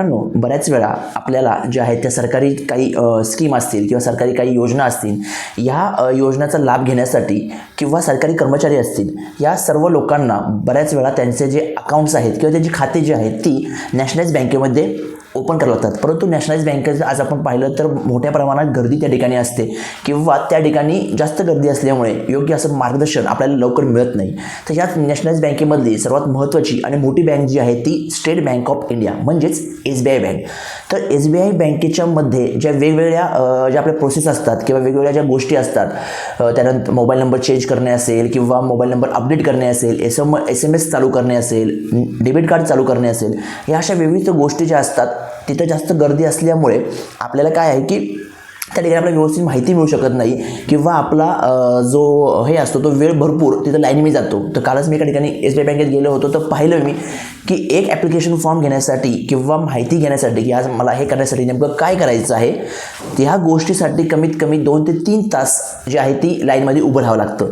मित्रांनो बऱ्याच वेळा आपल्याला ज्या आहेत त्या सरकारी काही स्कीम असतील किंवा सरकारी काही योजना असतील ह्या योजनाचा लाभ घेण्यासाठी किंवा सरकारी कर्मचारी असतील या सर्व लोकांना बऱ्याच वेळा त्यांचे जे अकाउंट्स आहेत किंवा त्यांची खाते जी आहेत ती नॅशनलाइज बँकेमध्ये ओपन करावं लागतात. परंतु नॅशनलाइज बँकेचं आज आपण पाहिलं तर मोठ्या प्रमाणात गर्दी त्या ठिकाणी असते किंवा त्या ठिकाणी जास्त गर्दी असल्यामुळे योग्य असं मार्गदर्शन आपल्याला लवकर मिळत नाही. तर याच नॅशनलाइज बँकेमधली सर्वात महत्त्वाची आणि मोठी बँक जी आहे ती स्टेट बँक ऑफ इंडिया म्हणजेच एस बी आय बँक तर एस बी आय बँकेच्या मध्ये ज्या वेगवेगळ्या ज्या आपल्या प्रोसेस असतात किंवा वेगवेगळ्या ज्या गोष्टी असतात त्यानंतर मोबाईल नंबर चेंज करणे असेल किंवा मोबाईल नंबर अपडेट करणे असेल S M S M S चालू करणे असेल डेबिट कार्ड चालू करणे असेल या अशा विविध गोष्टी ज्या असतात तिथं जास्त गर्दी असल्यामुळे आपल्याला काय आहे की त्या ठिकाणी आपल्याला व्यवस्थित माहिती मिळू शकत नाही किंवा आपला जो हे असतो तो वेळ भरपूर तिथं लाईनमी जातो. तर कालच मी एका ठिकाणी एस बी आय बँकेत गेलो होतो. तर पाहिलं मी की एक ॲप्लिकेशन फॉर्म घेण्यासाठी किंवा माहिती घेण्यासाठी की आज मला हे करण्यासाठी नेमकं काय करायचं आहे ह्या गोष्टीसाठी कमीत कमी दोन ते तीन तास जे आहे ती लाईनमध्ये उभं राहावं लागतं.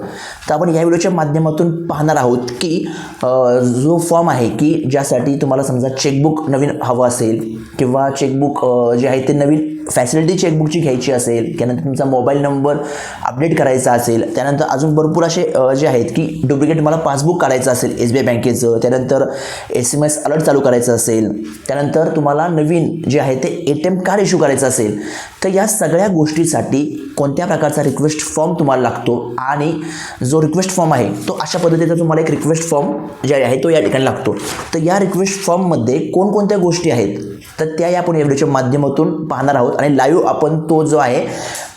तर आपण या व्हिडिओच्या माध्यमातून पाहणार आहोत की जो फॉर्म आहे की ज्यासाठी तुम्हाला समजा चेकबुक नवीन हवं असेल किंवा चेकबुक जे आहे ते नवीन फॅसिलिटी चेकबुकची घ्यायची असेल त्यानंतर तुमचा मोबाईल नंबर अपडेट करायचा असेल त्यानंतर अजून भरपूर असे जे आहेत की डुप्लिकेट मला पासबुक काढायचं असेल एस बी आय बँकेचं त्यानंतर एस एम एस अलर्ट चालू करायचं असेल त्यानंतर तुम्हाला नवीन जे आहे ते A T M card issue करायचं असेल तर या सगळ्या गोष्टीसाठी कोणत्या प्रकारचा रिक्वेस्ट फॉर्म तुम्हाला लागतो आणि जो रिक्वेस्ट फॉर्म आहे तो अशा पद्धतीचा तुम्हाला एक रिक्वेस्ट फॉर्म जे आहे तो या ठिकाणी लागतो. तर या रिक्वेस्ट फॉर्ममध्ये कोणकोणत्या गोष्टी आहेत? तर त्या या आपण या व्हिडिओच्या माध्यमातून पाहणार आहोत. आणि लाईव्ह आपण तो जो आहे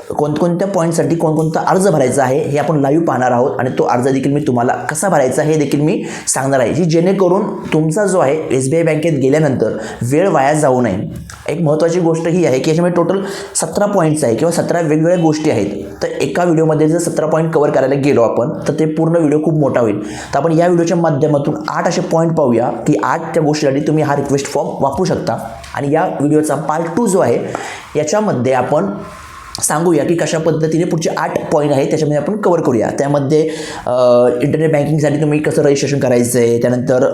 कोणकोणत्या पॉईंटसाठी कोणकोणता अर्ज भरायचा आहे हे आपण लाईव्ह पाहणार आहोत आणि तो अर्ज देखील मी तुम्हाला कसा भरायचा हे देखील मी सांगणार आहे जी जेणेकरून तुमचा जो आहे एस बी आय बँकेत गेल्यानंतर वेळ वाया जाऊ नये. एक महत्त्वाची गोष्ट ही आहे की याच्यामध्ये टोटल सतरा पॉईंट्स आहे किंवा सतरा वेगवेगळ्या गोष्टी आहेत. तर एका व्हिडिओमध्ये जर सतरा पॉईंट कवर करायला गेलो आपण तर ते पूर्ण व्हिडिओ खूप मोठा होईल. तर आपण या व्हिडिओच्या माध्यमातून आठ असे पॉईंट पाहूया की आठ त्या गोष्टीसाठी तुम्ही हा रिक्वेस्ट फॉर्म वापरू शकता. आणि या व्हिडिओचा पार्ट टू जो आहे याच्यामध्ये आपण सांगूया की कशा पद्धतीने पुढचे आठ पॉईंट आहेत त्याच्यामध्ये आपण कवर करूया. त्यामध्ये इंटरनेट बँकिंगसाठी तुम्ही कसं रजिस्ट्रेशन करायचं आहे त्यानंतर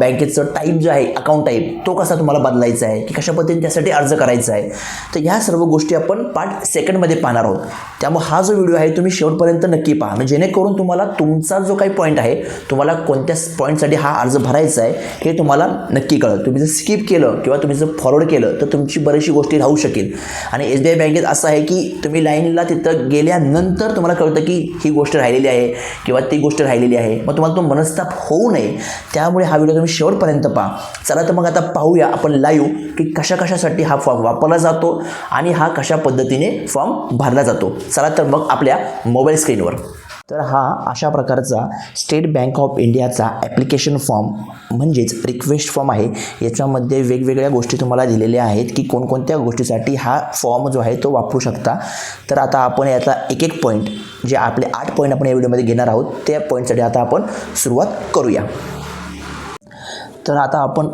बँकेचं टाईप जो आहे अकाउंट टाईप तो कसा तुम्हाला बदलायचा आहे की कशा पद्धतीने त्यासाठी अर्ज करायचा आहे. तर ह्या सर्व गोष्टी आपण पार्ट सेकंडमध्ये पाहणार आहोत. त्यामुळे हा जो व्हिडिओ आहे तुम्ही शेवटपर्यंत नक्की पहा. म्हणजे जेणेकरून तुम्हाला तुमचा जो काही पॉईंट आहे तुम्हाला कोणत्या पॉईंटसाठी हा अर्ज भरायचा आहे हे तुम्हाला नक्की कळत तुम्ही जर स्किप केलं किंवा तुम्ही जर फॉरवर्ड केलं तर तुमची बरीचशी गोष्टी राहू शकेल. आणि एस बी आय बँकेत असं आहे की तुम्ही लाईनला तिथं गेल्यानंतर तुम्हाला कळतं की ही गोष्ट राहिलेली आहे किंवा ती गोष्ट राहिलेली आहे. मग तुम्हाला तो मनस्ताप होऊ नये. त्यामुळे हा व्हिडिओ तुम्ही शेवटपर्यंत पहा. चला तर मग आता पाहूया आपण लाईव्ह की कशा कशासाठी हा फॉर्म वापरला जातो आणि हा कशा पद्धतीने फॉर्म भरला जातो. चला तर मग आपल्या मोबाईल स्क्रीनवर तर हा अशा प्रकारचा स्टेट बँक ऑफ इंडियाचा ॲप्लिकेशन फॉर्म म्हणजेच रिक्वेस्ट फॉर्म आहे. याच्यामध्ये वेगवेगळ्या गोष्टी तुम्हाला दिलेल्या आहेत की कोणकोणत्या गोष्टीसाठी हा फॉर्म जो आहे तो वापरू शकता. तर आता आपण याचा एक एक पॉईंट जे आपले आठ पॉईंट आपण या व्हिडिओमध्ये घेणार आहोत त्या पॉईंटसाठी आता आपण सुरुवात करूया. तर आता आपण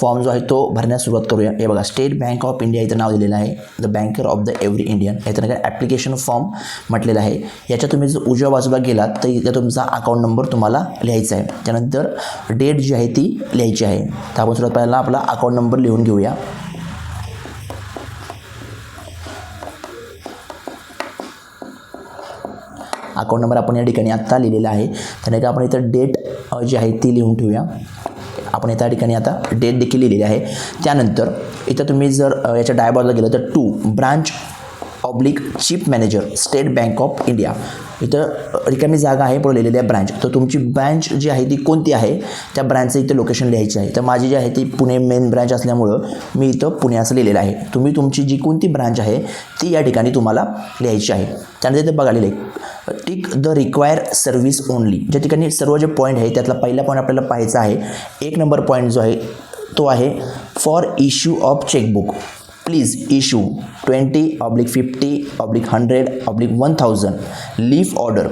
फॉर्म जो आहे तो भरण्यास सुरुवात करूया. हे बघा स्टेट बँक ऑफ इंडिया इथं नाव दिलेलं आहे. The banker of the every Indian याचं काय? ॲप्लिकेशन फॉर्म म्हटलेलं आहे. याच्या तुम्ही जर उजव्या बाजूला गेलात तर इथं तुमचा अकाउंट नंबर तुम्हाला लिहायचा आहे. त्यानंतर डेट जी आहे ती लिहायची आहे. तर आपण सुरुवात पहिला आपला अकाउंट नंबर लिहून घेऊया. अकाउंट नंबर आपण या ठिकाणी आत्ता लिहिलेला आहे. त्यानंतर आपण इथं डेट जी आहे ती लिहून ठेवूया. आपण त्या ठिकाणी आता डेट देखील लिहिलेली आहे. त्यानंतर इथं तुम्ही जर याच्या डायबॉलला गेलं तर to branch oblique chief manager state bank of India इथं रिकामी जागा आहे पुढे लिहिलेली आहे ब्रँच तर तुमची ब्रँच जी आहे ती कोणती आहे? त्या ब्रँचचं इथं लोकेशन लिहायची आहे. तर माझी जी आहे ती पुणे मेन ब्रँच असल्यामुळं मी इथं पुणे असं लिहिलेलं आहे. तुम्ही तुमची जी कोणती ब्रँच आहे ती या ठिकाणी तुम्हाला लिहायची आहे. त्यानंतर इथं बघा लिहिले. Tick the require service only ज्या ठिकाणी सर्व जे पॉईंट आहे त्यातला पहिला पॉईंट आपल्याला पाहायचा आहे. एक नंबर पॉईंट जो आहे तो आहे for issue of chequebook please issue 20 oblique 50 oblique 100 oblique 1000 leaf order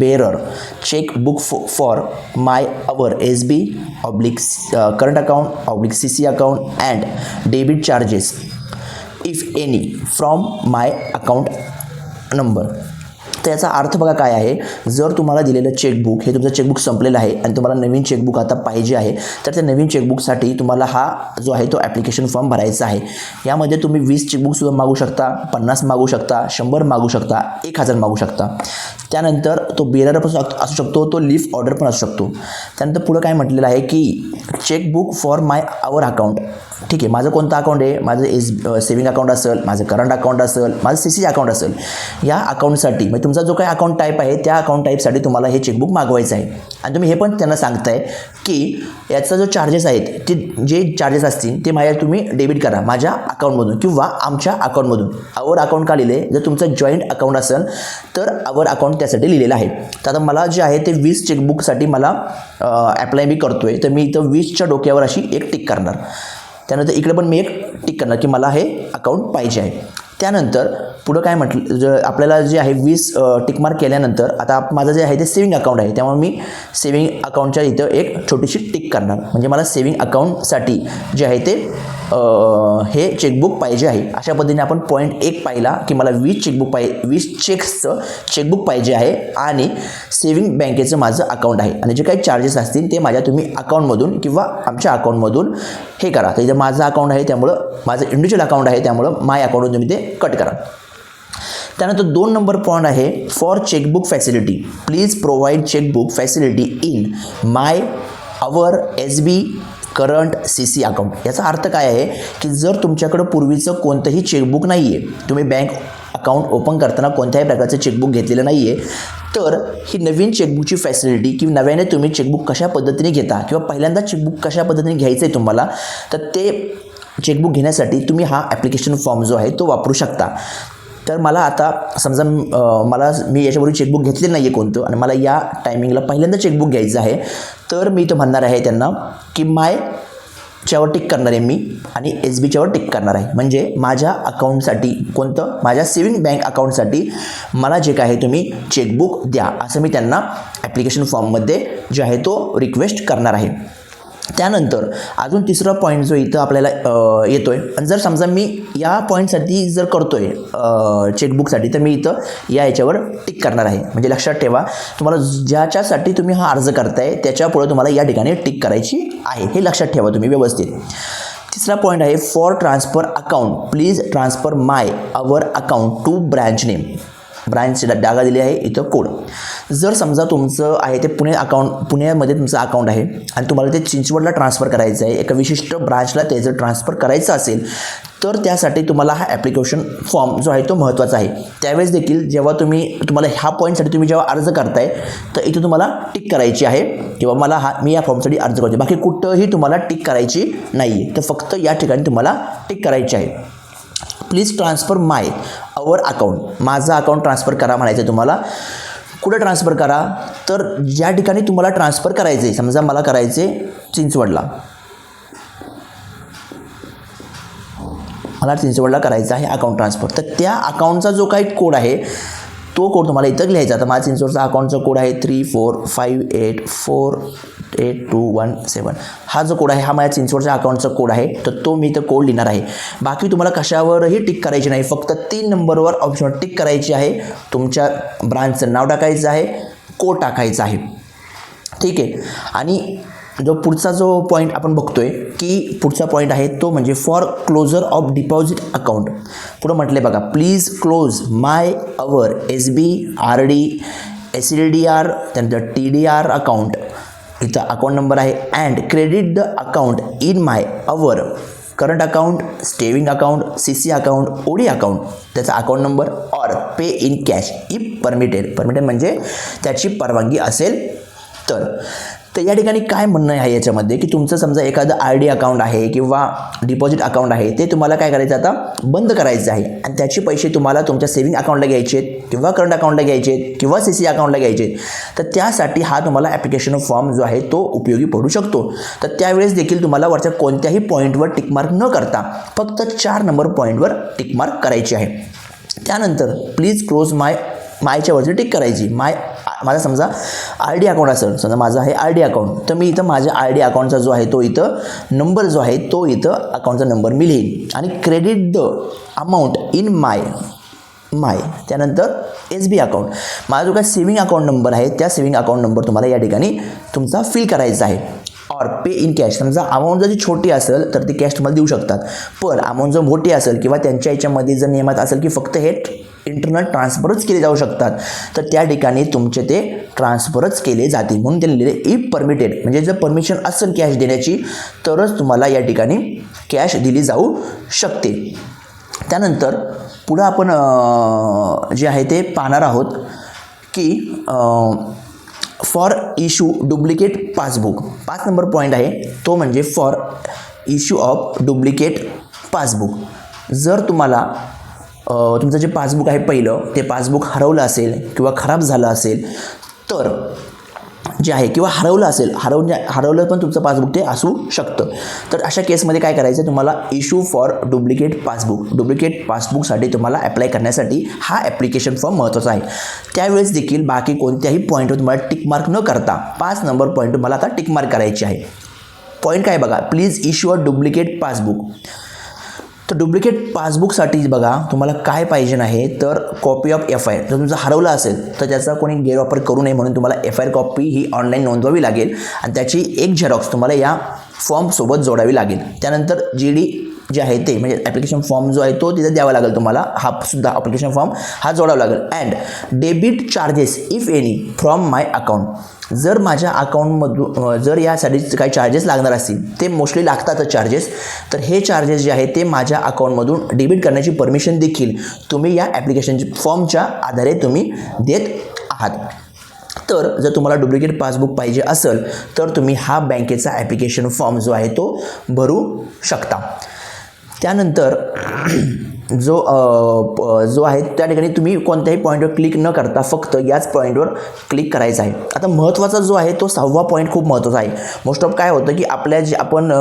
bearer check book for, for my our sb oblique uh, current account oblique cc account and debit charges. If any from my account number. तर याचा अर्थ बघा काय आहे? जर तुम्हाला दिलेलं chequebook हे तुमचं चेकबुक संपलेलं आहे आणि तुम्हाला नवीन चेकबुक आता पाहिजे आहे तर त्या नवीन चेकबुकसाठी तुम्हाला हा जो आहे तो ॲप्लिकेशन फॉर्म भरायचा आहे. यामध्ये तुम्ही वीस चेकबुकसुद्धा मागू शकता पन्नास मागू शकता शंभर मागू शकता एक हजार मागू शकता. त्यानंतर तो बेरर पण असू शकतो तो लीफ ऑर्डर पण असू शकतो. त्यानंतर पुढं काय म्हटलेलं आहे की chequebook for my our account ठीक आहे माझं कोणतं अकाउंट आहे? माझं एस सेविंग अकाउंट असेल माझं करंट अकाउंट असेल माझं सी सी अकाउंट असेल. या अकाउंटसाठी म्हणजे तुमचा जो काही अकाउंट टाईप आहे त्या अकाउंट टाईपसाठी तुम्हाला हे चेकबुक मागवायचं आहे. आणि तुम्ही हे पण त्यांना सांगताय की याचा जो चार्जेस आहेत ते जे चार्जेस असतील ते माझ्या तुम्ही डेबिट करा माझ्या अकाउंटमधून किंवा आमच्या अकाउंटमधून आवर अकाउंट का लिहिले? जर तुमचं जॉईंट अकाउंट असेल तर आवर अकाउंट त्यासाठी लिहिलेलं आहे. तर आता मला जे आहे ते वीस चेकबुकसाठी मला ॲप्लाय मी करतो आहे तर मी इथं वीसच्या डोक्यावर अशी एक टिक करणार. त्यानंतर इकडे पण मी एक टिक करणार की मला हे अकाउंट पाहिजे आहे. त्यानंतर पुढं काय म्हटलं ज आपल्याला जे आहे वीस टिकमार्क केल्यानंतर आता माझं जे आहे ते सेविंग अकाउंट आहे त्यामुळे मी सेविंग अकाउंटच्या इथं एक छोटीशी टिक करणार. म्हणजे मला सेविंग अकाउंटसाठी जे आहे ते हे चेकबुक पाहिजे आहे. अशा पद्धतीने आपण पॉईंट एक पाहिला की मला वीस चेकबुक पाहिजे वीस चेक्सचं चेकबुक पाहिजे आहे आणि सेविंग बँकेचं माझं अकाउंट आहे. आणि जे काही चार्जेस असतील ते माझ्या तुम्ही अकाउंटमधून किंवा आमच्या अकाउंटमधून हे करा. तर इथं माझं अकाउंट आहे त्यामुळं माझं इंडिव्हिज्युअल अकाउंट आहे त्यामुळं माय अकाउंटमधून तुम्ही ते कट करा. त्यानंतर दोन नंबर पॉईंट आहे for chequebook facility please provide chequebook facility in my our S B current C C account याचा अर्थ काय आहे की जर तुमच्याकडं पूर्वीचं कोणतंही चेकबुक नाही आहे तुम्ही बँक अकाउंट ओपन करताना कोणत्याही प्रकारचं चेकबुक घेतलेलं नाही आहे तर ही नवीन चेकबुकची फॅसिलिटी किंवा नव्याने तुम्ही चेकबुक कशा पद्धतीने घेता किंवा पहिल्यांदा चेकबुक कशा पद्धतीने घ्यायचं आहे तुम्हाला तर ते चेकबुक घेण्यासाठी तुम्ही हा ॲप्लिकेशन फॉर्म जो आहे तो वापरू शकता. तर मला आता समजा मला मी याच्यावरून चेकबुक घेतलेलं नाही आहे कोणतं आणि मला या टायमिंगला पहिल्यांदा चेकबुक घ्यायचं आहे तर मी इथं म्हणणार आहे त्यांना की माय च्यावर टिक करणार आहे मी आणि एस बीच्यावर टिक करणार आहे. म्हणजे माझ्या अकाउंटसाठी कोणतं? माझ्या सेविंग बँक अकाउंटसाठी मला जे काय आहे तुम्ही चेकबुक द्या असं मी त्यांना ॲप्लिकेशन फॉर्ममध्ये जे आहे तो रिक्वेस्ट करणार आहे. त्यानंतर अजून तिसरा पॉईंट जो इथं आपल्याला येतो आहे आणि जर समजा मी या पॉईंटसाठी जर करतो आहे चेकबुकसाठी तर मी इथं या याच्यावर टिक करणार आहे. म्हणजे लक्षात ठेवा तुम्हाला ज्याच्यासाठी तुम्ही हा अर्ज करताय त्याच्यापुढे तुम्हाला या ठिकाणी टिक करायची आहे. हे लक्षात ठेवा तुम्ही व्यवस्थित. तिसरा पॉईंट आहे for transfer account please transfer my our account to branch name ब्रांचची डागा दिली आहे इथं कोड जर समजा तुमचं आहे ते पुणे अकाउंट पुण्यामध्ये तुमचं अकाउंट आहे आणि तुम्हाला ते चिंचवडला ट्रान्सफर करायचं आहे एका विशिष्ट ब्रांचला ते जर ट्रान्सफर करायचं असेल तर त्यासाठी तुम्हाला हा ॲप्लिकेशन फॉर्म जो आहे तो महत्त्वाचा आहे. त्यावेळेस देखील जेव्हा तुम्ही तुम्हाला ह्या पॉईंटसाठी तुम्ही जेव्हा अर्ज करताय तर इथे तुम्हाला टिक करायची आहे किंवा मला हा मी या फॉर्मसाठी अर्ज करतो बाकी कुठंही तुम्हाला टिक करायची नाही आहे तर फक्त या ठिकाणी तुम्हाला टिक करायची आहे. Please transfer my our account. माझा अकाउंट ट्रान्सफर करा म्हणायचं आहे तुम्हाला. कुठं ट्रान्सफर करा? तर ज्या ठिकाणी तुम्हाला ट्रान्सफर करायचं आहे समजा मला करायचे चिंचवडला. मला चिंचवडला करायचा आहे अकाउंट ट्रान्सफर. तर त्या अकाउंटचा जो काही कोड आहे तो कोड तुम्हाला इथं लिहायचा आता माझ्या चिंचवडचा अकाउंटचा कोड आहे three four five eight four eight two one seven हा जो कोड आहे हा माझ्या चिंचवडच्या अकाउंटचा कोड आहे. तर तो मी इथं कोड लिहिणार आहे. बाकी तुम्हाला कशावरही टिक करायची नाही. फक्त तीन नंबरवर ऑप्शनवर टिक करायची आहे. तुमच्या ब्रांचचं नाव टाकायचं आहे. कोड टाकायचं आहे. ठीक आहे? आणि जो पुढचा जो पॉईंट आपण बघतोय की पुढचा पॉईंट आहे तो म्हणजे for closure of deposit account पुढं म्हटलं बघा please close my our S B R D S D D R त्यानंतर टी डी आर अकाउंट इथं अकाउंट नंबर आहे and credit the account in my our current account saving account C C account OD account त्याचा account number or pay in cash if permitted permitted म्हणजे त्याची परवानगी असेल तर. तर या ठिकाणी काय म्हणणं आहे याच्यामध्ये? की तुमचं समजा एखादं आर डी अकाउंट आहे किंवा डिपॉझिट अकाउंट आहे ते तुम्हाला काय करायचं आता? बंद करायचं आहे. आणि त्याचे पैसे तुम्हाला तुमच्या सेव्हिंग अकाउंटला घ्यायचे आहेत किंवा करंट अकाउंटला घ्यायचे आहेत किंवा सी सी अकाउंटला घ्यायचे आहेत. तर त्यासाठी हा तुम्हाला ॲप्लिकेशन फॉर्म जो आहे तो उपयोगी पडू शकतो. तर त्यावेळेस देखील तुम्हाला वरच्या कोणत्याही पॉईंटवर टिकमार्क न करता फक्त चार नंबर पॉईंटवर टिकमार्क करायची आहे. त्यानंतर प्लीज क्लोज माय मायच्या वरती टिक करायची. माय माझा समजा आर डी अकाउंट असेल समजा माझं आहे आर डी अकाउंट तर मी इथं माझ्या आर डी अकाउंटचा जो आहे तो इथं नंबर जो आहे तो इथं अकाउंटचा नंबर मी लिहीन. आणि credit the amount in my my त्यानंतर एस बी अकाउंट. माझा जो काय सेविंग अकाउंट नंबर आहे त्या सेविंग अकाउंट नंबर तुम्हाला या ठिकाणी तुमचा फिल करायचा आहे. ऑर पे इन कॅश समजा अमाऊंट जर छोटी असेल तर ती कॅश तुम्हाला देऊ शकतात. पण अमाऊंट जर मोठी असेल किंवा त्यांच्या याच्यामध्ये जर नियमात असेल की फक्त हे इंटरनल ट्रान्सफरच केले जाऊ शकतात तर त्या ठिकाणी तुमचे ते ट्रान्सफरच केले जातील म्हणून त्यांनी लिहिले इफ परमिटेड म्हणजे जर परमिशन असेल कॅश देण्याची तरच तुम्हाला या ठिकाणी कॅश दिली जाऊ शकते. त्यानंतर पुढं आपण जे आहे ते पाहणार आहोत की फॉर इशू डुप्लिकेट पासबुक पाच नंबर पॉईंट आहे. तो म्हणजे for issue of duplicate passbook जर तुम्हाला तुमचं जे पासबुक आहे पहिलं ते पासबुक हरवलं असेल किंवा खराब झालं असेल तर जे आहे किंवा हरवलं असेल हरवण्या हरवलं पण तुमचं पासबुक ते असू शकतं. तर अशा केसमध्ये काय करायचं? तुम्हाला issue for duplicate passbook duplicate पासबुकसाठी तुम्हाला अप्लाय करण्यासाठी हा ॲप्लिकेशन फॉर्म महत्त्वाचा आहे. त्यावेळेस देखील बाकी कोणत्याही पॉईंटवर तुम्हाला टिक मार्क न करता पाच नंबर पॉईंट तुम्हाला आता टिक मार्क करायची आहे. पॉईंट काय बघा? Please issue a duplicate passbook तर डुप्लिकेट पासबुकसाठी बघा तुम्हाला काय पाहिजे आहे तर कॉपी ऑफ एफ आय जर तुमचं हरवलं असेल तर त्याचा कोणी गैरवापर करू नये म्हणून तुम्हाला एफ आय आर कॉपी ही ऑनलाईन नोंदवावी लागेल. आणि त्याची एक झेरॉक्स तुम्हाला या फॉर्मसोबत जोडावी लागेल. त्यानंतर जी डी जे आहे ते म्हणजे ॲप्लिकेशन फॉर्म जो आहे तो तिथे द्यावा लागेल तुम्हाला. हा सुद्धा ॲप्लिकेशन फॉर्म हा जोडावा लागेल. And debit charges if any from my account जर माझ्या अकाउंटमधून जर यासाठी काही चार्जेस लागणार असतील ते मोस्टली लागतातच चार्जेस तर हे चार्जेस जे आहे ते माझ्या अकाउंटमधून डेबिट करण्याची परमिशन देखील तुम्ही या ॲप्लिकेशन फॉर्मच्या आधारे तुम्ही देत आहात. तर जर तुम्हाला डुप्लिकेट पासबुक पाहिजे असेल तर तुम्ही हा बँकेचा ॲप्लिकेशन फॉर्म जो आहे तो भरू शकता. त्यानंतर जो प- जो आहे त्या ठिकाणी तुम्ही कोणत्याही पॉईंटवर क्लिक न करता फक्त याच पॉईंटवर क्लिक करायचं आहे. आता महत्त्वाचा जो आहे तो सहावा पॉईंट खूप महत्त्वाचा आहे. मोस्ट ऑफ काय होतं की आपल्या जे आपण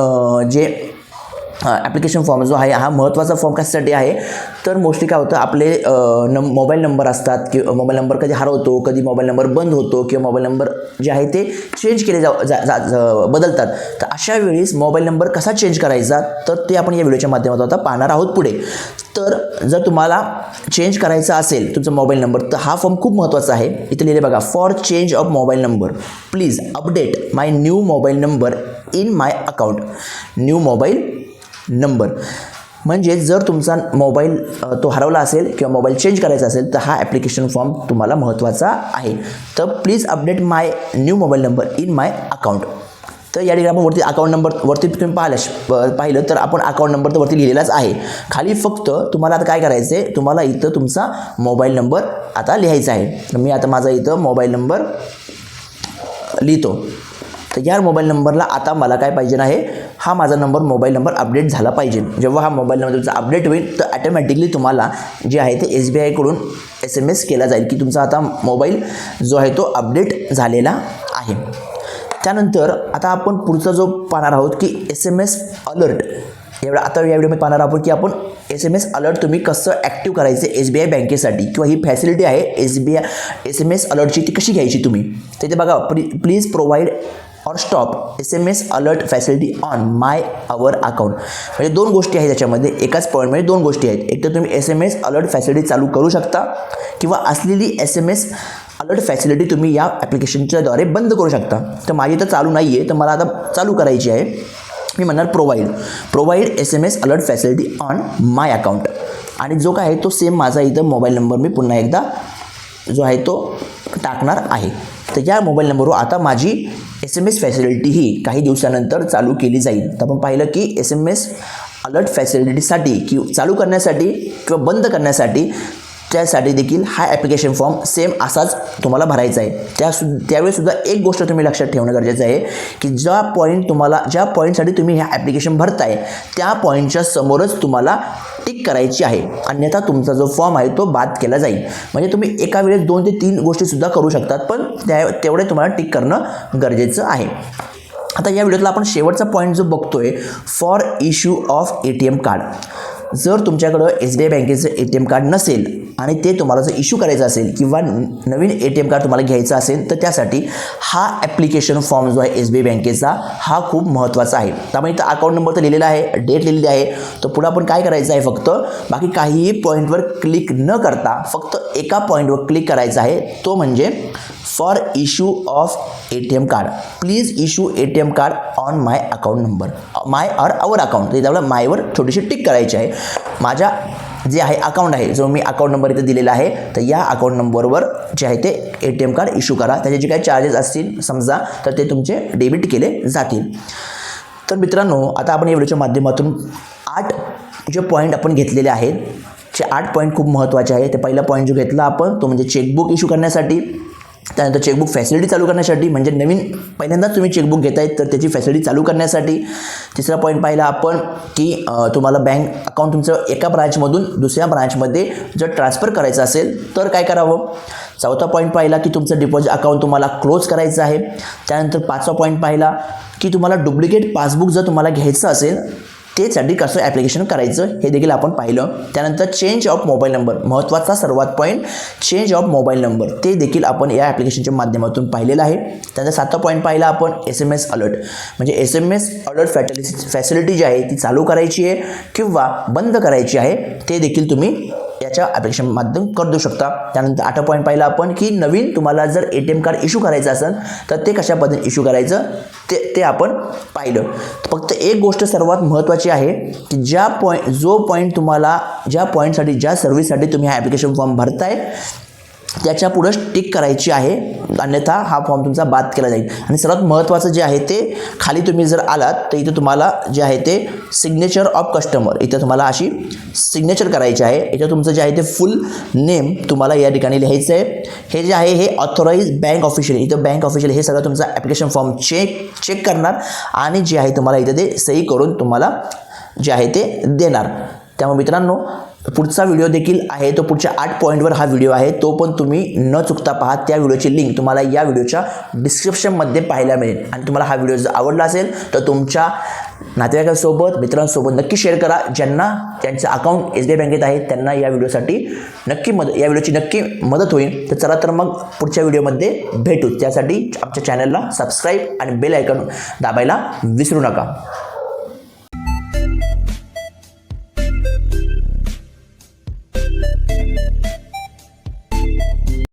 जे ॲप्लिकेशन फॉर्म जो आहे हा महत्त्वाचा फॉर्म कशासाठी आहे? तर मोस्टली काय होतं आपले नम मोबाईल नंबर असतात कि मोबाईल नंबर कधी हरवतो कधी मोबाईल नंबर बंद होतो किंवा मोबाईल नंबर जे आहे ते चेंज केले जा जा- जा- जा- बदलतात. तर अशा वेळेस मोबाईल नंबर कसा चेंज करायचा? तर ते आपण या व्हिडिओच्या माध्यमातून आता पाहणार आहोत पुढे. तर जर तुम्हाला चेंज करायचा असेल तुमचा मोबाईल नंबर तर हा फॉर्म खूप महत्त्वाचा आहे. इथे लिहिले बघा for change of mobile number please update my new mobile number in my account new mobile number. म्हणजे जर तुमचा मोबाईल तो हरवला असेल किंवा मोबाईल चेंज करायचा असेल तर हा ॲप्लिकेशन फॉर्म तुम्हाला महत्त्वाचा आहे. तर please update my new mobile number in my account तर या ठिकाणी आपण वरती अकाउंट नंबर वरती तुम्ही पाहिलं पाहिलं तर आपण अकाउंट नंबर तर वरती लिहिलेलाच आहे. खाली फक्त तुम्हाला आता काय करायचं आहे तुम्हाला इथं तुमचा मोबाईल नंबर आता लिहायचा आहे. मी आता माझा इथं मोबाईल नंबर लिहितो. तर या मोबाईल नंबरला आता मला काय पाहिजे आहे? हा माझा नंबर मोबाईल नंबर अपडेट झाला पाहिजे. जेव्हा हा मोबाईल नंबर तुमचा अपडेट होईल तर ॲटोमॅटिकली तुम्हाला जे आहे ते एस बी आयकडून एस एम एस केला जाईल की तुमचा आता मोबाईल जो आहे तो अपडेट झालेला आहे. त्यानंतर आता आपण पुढचा जो पाहणार आहोत की एस एम एस अलर्ट एवढा आता या व्हिडिओमध्ये पाहणार आहोत की आपण एस एम एस अलर्ट तुम्ही कसं ॲक्टिव्ह करायचं एस बी आय बँकेसाठी? किंवा ही फॅसिलिटी आहे S B I S M S अलर्टची ती कशी घ्यायची तुम्ही? तर ते बघा please please provide or stop S M S alert facility on my our account म्हणजे दोन गोष्टी आहेत त्याच्यामध्ये एकाच पॉईंटमध्ये दोन गोष्टी आहेत. एक तर तुम्ही S M S alert facility चालू करू शकता किंवा असलेली S M S alert facility तुम्ही या ॲप्लिकेशनच्याद्वारे बंद करू शकता. तर माझी तर चालू नाही आहे तर मला आता चालू करायची आहे. मी म्हणणार provide provide S M S alert facility on my account आणि जो काय आहे तो सेम माझा इथं मोबाईल नंबर मी पुन्हा एकदा जो आहे तो टाकणार आहे. तर या मोबाईल नंबरवर आता माझी एस एम एस फॅसिलिटी ही काही दिवसानंतर चालू केली जाईल. तर आपण पाहिलं की एस एम एस अलर्ट फॅसिलिटीसाठी कि चालू करण्यासाठी किंवा बंद करण्यासाठी त्यासाठी देखील हा ॲप्लिकेशन फॉर्म सेम असाच तुम्हाला भरायचा आहे. त्या सु त्यावेळीसुद्धा एक गोष्ट तुम्ही लक्षात ठेवणं गरजेचं आहे की ज्या पॉईंट तुम्हाला ज्या पॉईंटसाठी तुम्ही ह्या ॲप्लिकेशन भरताय त्या पॉईंटच्या समोरच तुम्हाला टिक करायची आहे. अन्यथा तुमचा जो फॉर्म आहे तो बाद केला जाईल. म्हणजे तुम्ही एका वेळेस दोन ते तीन गोष्टीसुद्धा करू शकतात पण त्या तेवढे तुम्हाला टिक करणं गरजेचं आहे. आता या व्हिडिओतला आपण शेवटचा पॉईंट जो बघतोय for issue of A T M card जर तुमच्याकडं एस बी आय बँकेचं ए टी एम कार्ड नसेल आणि ते तुम्हाला जर इश्यू करायचं असेल किंवा न- नवीन ए टी एम कार्ड तुम्हाला घ्यायचं असेल तर त्यासाठी हा ॲप्लिकेशन फॉर्म जो आहे एस बी आय बँकेचा हा खूप महत्त्वाचा आहे. त्यामुळे इथं अकाउंट नंबर तर लिहिलेला आहे डेट लिहिलेली आहे. तर पुढं आपण काय करायचं आहे फक्त बाकी काहीही पॉईंटवर क्लिक न करता फक्त एका पॉईंटवर क्लिक करायचा आहे. तो म्हणजे for issue of A T M card please issue A T M card on my account number my or our account त्यामुळे मायवर छोटीशी टिक करायची आहे. माझ्या जे आहे अकाउंट आहे जो मी अकाउंट नंबर इथे दिलेला आहे तर या अकाउंट नंबरवर जे आहे ते A T M card issue करा. त्याचे जे काही चार्जेस असतील समजा तर ते तुमचे डेबिट केले जातील. तर मित्रांनो आता आपण या व्हिडिओच्या माध्यमातून आठ जे पॉईंट आपण घेतलेले आहेत जे आठ पॉईंट खूप महत्त्वाचे आहे ते पहिला पॉईंट जो घेतला आपण तो म्हणजे चेकबुक इशू करण्यासाठी. त्यानंतर चेकबुक फॅसिलिटी चालू करण्यासाठी म्हणजे नवीन पहिल्यांदाच तुम्ही चेकबुक घेतायत तर त्याची फॅसिलिटी चालू करण्यासाठी. तिसरा पॉईंट पाहिला आपण की तुम्हाला बँक अकाउंट तुमचं एका ब्रांचमधून दुसऱ्या ब्रांचमध्ये जर ट्रान्सफर करायचं असेल तर काय करावं? चौथा पॉईंट पाहिला की तुमचं डिपॉझिट अकाउंट तुम्हाला क्लोज करायचं आहे. त्यानंतर पाचवा पॉईंट पाहिला की तुम्हाला डुप्लिकेट पासबुक जर तुम्हाला घ्यायचं असेल त्यासाठी कसं ॲप्लिकेशन करायचं हे देखील आपण पाहिलं. त्यानंतर चेंज ऑफ मोबाईल नंबर महत्त्वाचा सर्वात point change of mobile number ते देखील आपण या ॲप्लिकेशनच्या माध्यमातून पाहिलेलं आहे. त्यानंतर सातवा पॉईंट पाहिला आपण एस एम एस अलर्ट म्हणजे एस एम एस अलर्ट फॅटलिसी फॅसिलिटी जी आहे ती चालू करायची आहे किंवा बंद करायची आहे ते देखील तुम्ही याच्या ॲप्लिकेशन माध्यम देऊ शकता. त्यानंतर आठवा पॉईंट पाहिला आपण की नवीन तुम्हाला जर A T M card issue करायचं असेल तर ते कशा पद्धतीने इश्यू करायचं ते ते आपण पाहिलं. फक्त एक गोष्ट सर्वात महत्त्वाची आहे की ज्या पॉईंट जो पॉईंट तुम्हाला ज्या पॉईंटसाठी ज्या सर्व्हिससाठी तुम्ही हा ॲप्लिकेशन फॉर्म भरताय त्याच्या पुढं टिक करायची आहे. अन्यथा हा फॉर्म तुमचा बाद केला जाईल. आणि सर्वात महत्त्वाचं जे आहे ते खाली तुम्ही जर आलात तर इथं तुम्हाला जे आहे ते सिग्नेचर ऑफ कस्टमर इथं तुम्हाला अशी सिग्नेचर करायची आहे. इथं तुमचं जे आहे ते फुल नेम तुम्हाला या ठिकाणी लिहायचं आहे. हे जे आहे हे ऑथोराईज बँक ऑफिशियल इथं बँक ऑफिशियल हे सगळं तुमचा ॲप्लिकेशन फॉर्म चेक चेक करणार आणि जे आहे तुम्हाला इथं ते सही करून तुम्हाला जे आहे ते देणार. त्यामुळे मित्रांनो पुढचा व्हिडिओ देखील आहे. तो पुढच्या आठ पॉईंटवर हा व्हिडिओ आहे. तो पण तुम्ही न चुकता पहा. त्या व्हिडिओची लिंक तुम्हाला या व्हिडिओच्या डिस्क्रिप्शनमध्ये पाहायला मिळेल. आणि तुम्हाला हा व्हिडिओ जर आवडला असेल तर तुमच्या नातेवाईकांसोबत मित्रांसोबत नक्की शेअर करा. ज्यांना त्यांचं अकाउंट एस बी आय बँकेत आहे त्यांना या व्हिडिओसाठी नक्की मदत या व्हिडिओची नक्की मदत होईल. तर चला तर मग पुढच्या व्हिडिओमध्ये भेटू. त्यासाठी आमच्या चॅनलला सबस्क्राईब आणि बेल आयकॉन दाबायला विसरू नका.